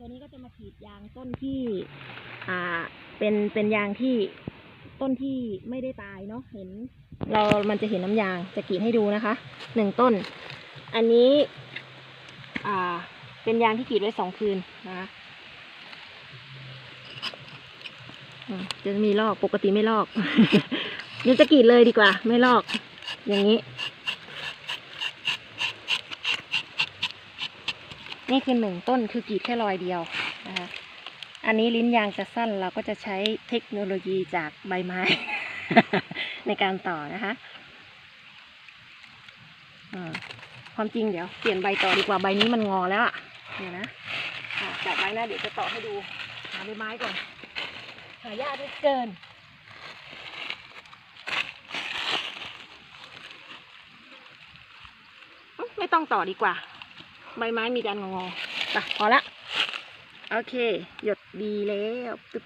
ตัวนี้ก็จะมากรีดยางต้นที่ อ่า เป็น เป็นยางที่ต้นที่ไม่ได้ตายเนาะ เห็น เรา มันจะเห็นน้ำยาง จะกรีดให้ดูนะคะ หนึ่งต้น อันนี้ อ่า เป็นยางที่กรีดไว้สองคืนนะคะจะมีลอก ปกติไม่ลอกเดี๋ยวจะกรีดเลยดีกว่า ไม่ลอก อย่างนี้ นี่คือหนึ่งต้นคือกรีดแค่รอยเดียวนะคะอันนี้ลิ้นยางจะสั้นเราก็จะใช้เทคโนโลยีจากใบไม้ ในการต่อนะคะความจริงเดี๋ยวเปลี่ยนใบต่อดีกว่าใบนี้มันงอแล้วอะเดี๋ยวนะอ่าจับไว้นะเดี๋ยวจะต่อให้ดูหาใบไม้ก่อนหายากเกินไม่ต้องต่อดีกว่า ใบไม้มีการงอๆไปพอละ โอเค หยดดีแล้วตึ๊บ